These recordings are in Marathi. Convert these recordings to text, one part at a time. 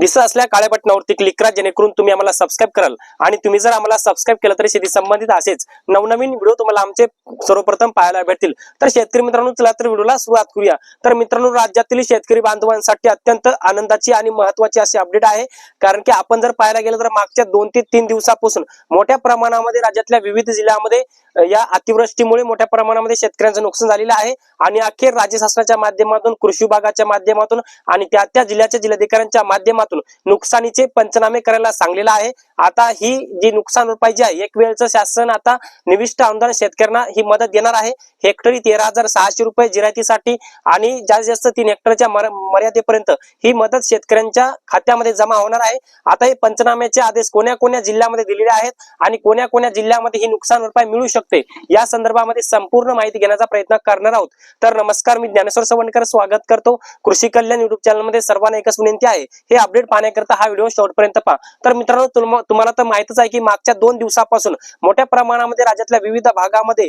दिसत असल्या काळ्या बटनावरती क्लिक करा जेणेकरून तुम्ही आम्हाला सबस्क्राईब कराल. आणि तुम्ही जर आम्हाला सबस्क्राईब केलं तर शेती संबंधित असेच नवनवीन व्हिडिओ तुम्हाला आमचे सर्वप्रथम पाहायला भेटतील. तर शेतकरी मित्रांनो चला तर व्हिडिओला सुरुवात करूया. तर मित्रांनो राज्यातील शेतकरी बांधवांसाठी अत्यंत आनंदाची आणि महत्वाची अशी अपडेट आहे. कारण की आपण जर पाहायला गेलं तर मागच्या दोन ते तीन दिवसापासून मोठ्या प्रमाणामध्ये राज्यातल्या विविध जिल्ह्यामध्ये या अतिवृष्टीमुळे मोठ्या प्रमाणामध्ये शेतकऱ्यांचं नुकसान झालेलं आहे. आणि अखेर राज्य शासनाच्या माध्यमातून कृषी विभागाच्या माध्यमातून आणि त्या त्या जिल्ह्याच्या जिल्हाधिकाऱ्यांच्या माध्यमातून नुकसानीचे पंचनामे करायला सांगलेला आहे. आता ही जी नुकसान भरपाई जी आहे एक वेळचं शासन आता निविष्ट अनुदान शेतकऱ्यांना ही मदत देणार आहे. हेक्टरी तेरा हजार सहाशे रुपये जिरायतीसाठी आणि जास्तीत जास्त तीन हेक्टरच्या मर्यादेपर्यंत ही मदत शेतकऱ्यांच्या खात्यामध्ये जमा होणार आहे. आता हे पंचनाम्याचे आदेश कोण्या कोण्या जिल्ह्यामध्ये दिलेले आहेत आणि कोण्या कोण्या जिल्ह्यामध्ये ही नुकसान भरपाई मिळू शकते या संदर्भामध्ये संपूर्ण माहिती घेण्याचा प्रयत्न करणार आहोत. तर नमस्कार मी ज्ञानेश्वर सवणकर स्वागत करतो. कृषी कल्याण युट्यूब चॅनलमध्ये सर्वांना एकच विनंती आहे हे अपडेट पाहण्याकरता हा व्हिडिओ शेवटपर्यंत पहा. तर मित्रांनो तुम- तुम्हाला तर माहितच आहे की मागच्या दोन दिवसापासून मोठ्या प्रमाणामध्ये राज्यातल्या विविध भागामध्ये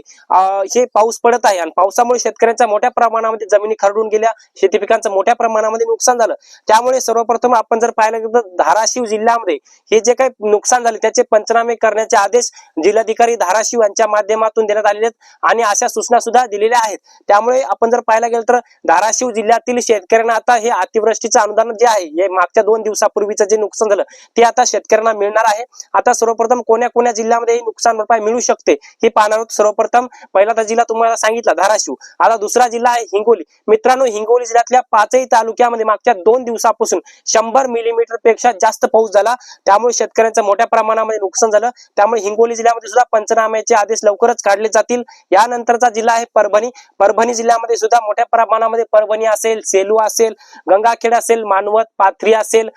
हे पाऊस पडत आहे. आणि पावसामुळे शेतकऱ्यांच्या मोठ्या प्रमाणामध्ये जमिनी खरडून गेल्या शेती पिकांचं मोठ्या प्रमाणामध्ये नुकसान झालं. त्यामुळे सर्वप्रथम आपण जर पाहिलं तर धाराशिव जिल्ह्यामध्ये हे जे काही नुकसान झाले त्याचे पंचनामे करण्याचे आदेश जिल्हाधिकारी धाराशिव यांच्या माध्यमातून देण्यात आलेले आहेत आणि अशा सूचना सुद्धा दिलेल्या आहेत. त्यामुळे आपण जर पाहायला गेलं तर धाराशिव जिल्ह्यातील शेतकऱ्यांना आता हे अतिवृष्टीचं अनुदान जे आहे हे मागच्या दोन दिवसापूर्वीचं जे नुकसान झालं ते आता शेतकऱ्यांना मिळणार आहे. आता सर्वप्रथम कोण्या कोण्या जिल्ह्यामध्ये ही नुकसान भरपाई मिळू शकते हे पाहणार आहोत सर्वप्रथम. पहिला तर जिल्हा तुम्हाला सांगितला धाराशिव. आता दुसरा जिल्हा आहे हिंगोली. मित्रांनो हिंगोली जिल्ह्यातल्या पाचही तालुक्यामध्ये मागच्या दोन दिवसापासून शंभर मिलीमीटरपेक्षा जास्त पाऊस झाला. त्यामुळे शेतकऱ्यांचं मोठ्या प्रमाणामध्ये नुकसान झालं. त्यामुळे हिंगोली जिल्ह्यामध्ये सुद्धा पंचनाम्याचे आदेश लवकरच काढले जातील. यानंतरचा जिल्हा आहे परभणी. परभणी जिल्ह्यामध्ये सुद्धा मोठ्या प्रमाणामध्ये परभणी असेल सेलू असेल गंगाखेड असेल मानवत पाथरी असेल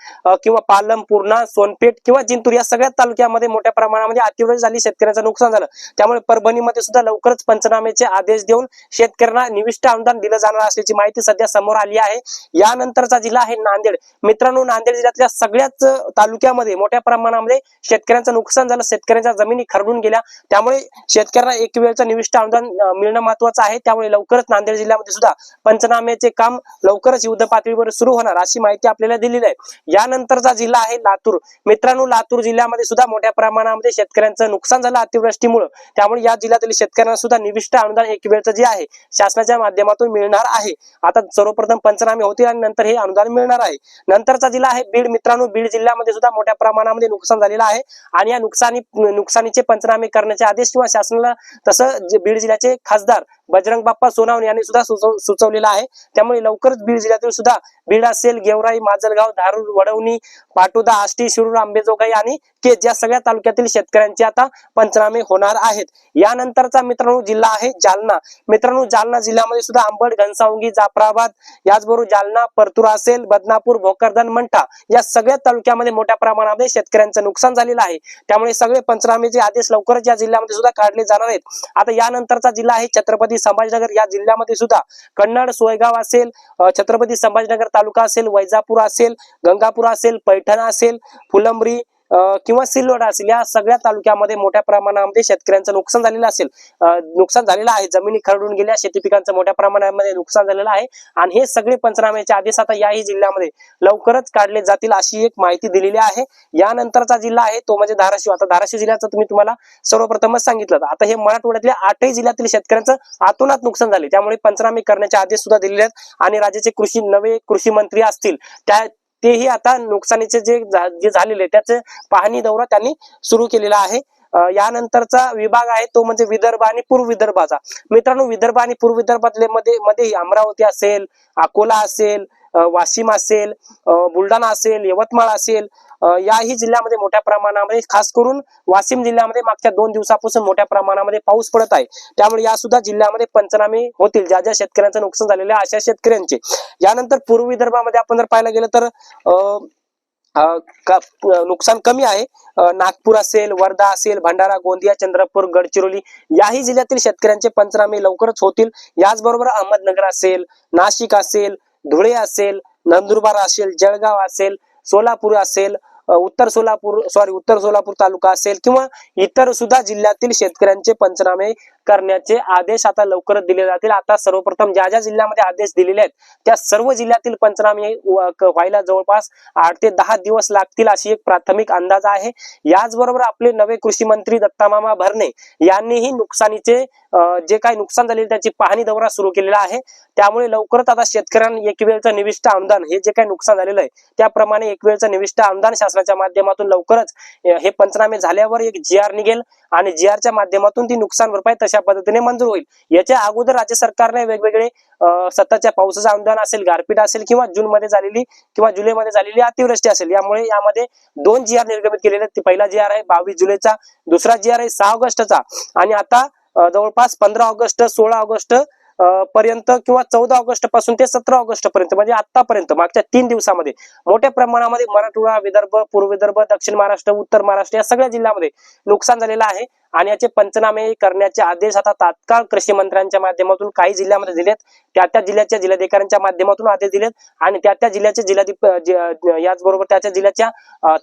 किंवा पालम पूर्णा सोनपेठ किंवा जिंतूर या सगळ्या तालुक्यामध्ये मोठ्या प्रमाणामध्ये अतिवृष्टी झाली शेतकऱ्यांचं नुकसान झालं. त्यामुळे परभणीमध्ये सुद्धा लवकरच पंचनाम्याचे आदेश देऊन शेतकऱ्यांना निविष्ट अनुदान दिलं जाणार असल्याची माहिती सध्या समोर आली आहे. यानंतरचा जिल्हा आहे नांदेड. मित्रांनो नांदेड जिल्ह्यातल्या सगळ्याच तालुक्यामध्ये मोठ्या प्रमाणामध्ये शेतकऱ्यांचं नुकसान झालं शेतकऱ्यांच्या जमिनी खरडून गेल्या. त्यामुळे शेतकऱ्यांना एक वेळचं निविष्ट अनुदान मिळणं महत्वाचं आहे. त्यामुळे लवकरच नांदेड जिल्ह्यामध्ये सुद्धा पंचनाम्याचे काम लवकरच युद्ध पातळीवर सुरू होणार अशी माहिती आपल्याला दिलेली आहे. यानंतरचा जिल्हा आहे लातूर. मित्रांनो लातूर जिल्ह्यामध्ये सुद्धा मोठ्या प्रमाणामध्ये शेतकऱ्यांचं नुकसान झालं अतिवृष्टीमुळे. त्यामुळे या जिल्ह्यातील शेतकऱ्यांना सुद्धा निविष्ट अनुदान एक वेळचं जे आहे शासनाच्या माध्यमातून मिळणार आहे. आता सर्वप्रथम पंचनामे होतील आणि नंतर हे अनुदान मिळणार आहे. नंतरचा जिल्हा आहे बीड. मित्रांनो बीड जिल्ह्यामध्ये सुद्धा मोठ्या प्रमाणामध्ये नुकसान झालेलं आहे. आणि या नुकसानी नुकसानीचे पंचनामे करण्याचे आदेश किंवा शासनाला तसं बीड जिल्ह्याचे खासदार बजरंग बाप्पा सोनावणे यांनी सुद्धा सुचव- आहे. त्यामुळे लवकरच बीड जिल्ह्यातील सुद्धा बीड असेल गेवराई माजलगाव धारूर वडवणी पाटोदा आष्टी शिरूर आंबेजोगाई आणि केज ज्या सगळ्या तालुक्यातील शेतकऱ्यांचे आता पंचनामे होणार आहेत. यानंतरचा मित्रांनो जिल्हा आहे जालना. मित्रांनो जालना जिल्ह्यामध्ये सुद्धा आंबड घनसावंगी जाफराबाद याचबरोबर जालना परतुरा असेल बदनापूर भोकरदन मंठा या सगळ्या तालुक्यामध्ये मोठ्या प्रमाणामध्ये शेतकऱ्यांचं नुकसान झालेलं आहे. त्यामुळे सगळे पंचनामेचे आदेश लवकरच या जिल्ह्यामध्ये सुद्धा काढले जाणार आहेत. आता यानंतरचा जिल्हा आहे छत्रपती संभाजीनगर. या जिल्ह्यामध्ये सुद्धा कन्नड सोयगाव असेल छत्रपती संभाजीनगर तालुका असेल वैजापूर असेल गंगापूर असेल पैठण असेल फुलंब्री किंवा सिल्लोडा असेल या सगळ्या तालुक्यामध्ये मोठ्या प्रमाणामध्ये शेतकऱ्यांचं नुकसान झालेलं असेल नुकसान झालेलं आहे. जमिनी खरडून गेल्या शेती पिकांचं मोठ्या प्रमाणामध्ये नुकसान झालेलं आहे. आणि हे सगळे पंचनाम्याचे आदेश आता याही जिल्ह्यामध्ये लवकरच काढले जातील अशी एक माहिती दिलेली आहे. यानंतरचा जिल्हा आहे तो म्हणजे धाराशिव. आता धाराशिव जिल्ह्याचं तुम्ही तुम्हाला सर्वप्रथमच सांगितलं. आता हे मराठवाड्यातल्या आठही जिल्ह्यातील शेतकऱ्यांचं आतोनात नुकसान झाले. त्यामुळे पंचनामे करण्याचे आदेश सुद्धा दिलेले आहेत. आणि राज्याचे कृषी नवे कृषी मंत्री असतील त्या तेही आता नुकसानीचे जे जे झालेले त्याचे पाहणी दौरा त्यांनी सुरू केलेला आहे. यानंतरचा विभाग आहे तो म्हणजे विदर्भ आणि पूर्व विदर्भाचा. मित्रांनो विदर्भ आणि पूर्व विदर्भातले मध्ये मध्ये अमरावती असेल अकोला असेल वाशिम असेल बुलढाणा असेल यवतमाळ असेल याही जिल्ह्यामध्ये मोठ्या प्रमाणामध्ये खास करून वाशिम जिल्ह्यामध्ये मागच्या दोन दिवसापासून मोठ्या प्रमाणामध्ये पाऊस पडत आहे. त्यामुळे या सुद्धा जिल्ह्यामध्ये पंचनामे होतील. ज्या ज्या शेतकऱ्यांचं नुकसान झालेलं आहे अशा शेतकऱ्यांचे. यानंतर पूर्व विदर्भामध्ये आपण जर पाहायला गेलं तर अं, अं, नुकसान कमी आहे. नागपूर असेल वर्धा असेल भंडारा गोंदिया चंद्रपूर गडचिरोली याही जिल्ह्यातील शेतकऱ्यांचे पंचनामे लवकरच होतील. याचबरोबर अहमदनगर असेल नाशिक असेल धुळे असेल नंदुरबार असेल जळगाव असेल सोलापूर असेल उत्तर सोलापूर सॉरी उत्तर सोलापूर तालुका असेल किंवा इतर सुद्धा जिल्ह्यातील शेतकऱ्यांचे पंचनामे करण्याचे आदेश आता लवकरच दिले जातील. आता सर्वप्रथम ज्या ज्या जिल्ह्यामध्ये आदेश दिलेले आहेत त्या सर्व जिल्ह्यातील पंचनामे व्हायला जवळपास आठ ते दहा दिवस लागतील अशी एक प्राथमिक अंदाज आहे. याचबरोबर आपले नवे कृषी मंत्री दत्तामामा भरणे यांनीही नुकसानीचे जे काही नुकसान झालेले त्याची पाहणी दौरा सुरू केलेला आहे. त्यामुळे लवकरच आता शेतकऱ्यांना एक वेळचं निविष्ट अनुदान हे जे काही नुकसान झालेलं आहे त्याप्रमाणे एक वेळचं निविष्ट अनुदान शासनाच्या माध्यमातून लवकरच हे पंचनामे झाल्यावर एक जी आर निघेल. आणि जी आरच्या माध्यमातून ती नुकसान भरपाई तशा पद्धतीने मंजूर होईल. याच्या अगोदर राज्य सरकारने वेगवेगळे सत्ताच्या सततच्या पावसाचं अनुदान असेल गारपीट असेल किंवा जून मध्ये झालेली किंवा जुलैमध्ये झालेली अतिवृष्टी असेल यामुळे यामध्ये दोन जी आर निर्गमित केलेले आहेत. ते पहिला जी आर आहे बावीस जुलैचा दुसरा जी आर आहे सहा ऑगस्टचा. आणि आता जवळपास पंधरा ऑगस्ट सोळा ऑगस्ट पर्यंत किंवा चौदा ऑगस्टपासून ते सतरा ऑगस्ट पर्यंत म्हणजे आतापर्यंत मागच्या तीन दिवसामध्ये मोठ्या प्रमाणामध्ये मराठवाडा विदर्भ पूर्व विदर्भ दक्षिण महाराष्ट्र उत्तर महाराष्ट्र या सगळ्या जिल्ह्यामध्ये नुकसान झालेलं आहे. आणि याचे पंचनामे करण्याचे आदेश आता तात्काळ कृषी मंत्र्यांच्या माध्यमातून काही जिल्ह्यामध्ये दिलेत. त्या त्या जिल्ह्याच्या जिल्हाधिकाऱ्यांच्या माध्यमातून आदेश दिलेत. आणि त्या त्या जिल्ह्याचे जिल्हाधिप याचबरोबर त्या जिल्ह्याच्या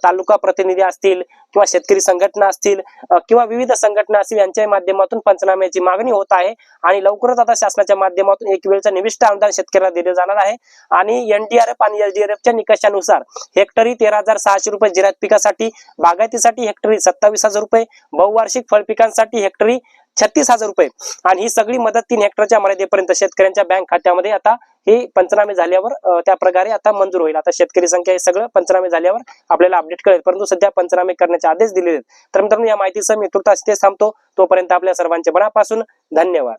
तालुका प्रतिनिधी असतील किंवा शेतकरी संघटना असतील किंवा विविध संघटना असतील यांच्या माध्यमातून पंचनाम्याची मागणी होत आहे. आणि लवकरच आता शासनाच्या माध्यमातून एक वेळचा निविष्ट अनुदान शेतकऱ्याला दिले जाणार आहे. आणि एनडीआरएफ आणि एलडीआरएफच्या निकषानुसार हेक्टरी तेरा हजार सहाशे रुपये जिरायत पिकासाठी बागायतीसाठी हेक्टरी सत्तावीस हजार रुपये बहुवार्षिक फळ पिकांसाठी हेक्टरी छत्तीस हजार रुपये. आणि ही सगळी मदत तीन हेक्टरच्या मर्यादेपर्यंत शेतकऱ्यांच्या बँक खात्यामध्ये आता हे पंचनामे झाल्यावर त्या प्रकारे आता मंजूर होईल. आता शेतकरी संख्या हे सगळं पंचनामे झाल्यावर आपल्याला अपडेट कळेल. परंतु सध्या पंचनामे करण्याचे आदेश दिलेले आहेत. तर मित्रांनो या माहितीसह मी तुर्तास इथेच थांबतो. तोपर्यंत आपल्या सर्वांचे मनापासून धन्यवाद.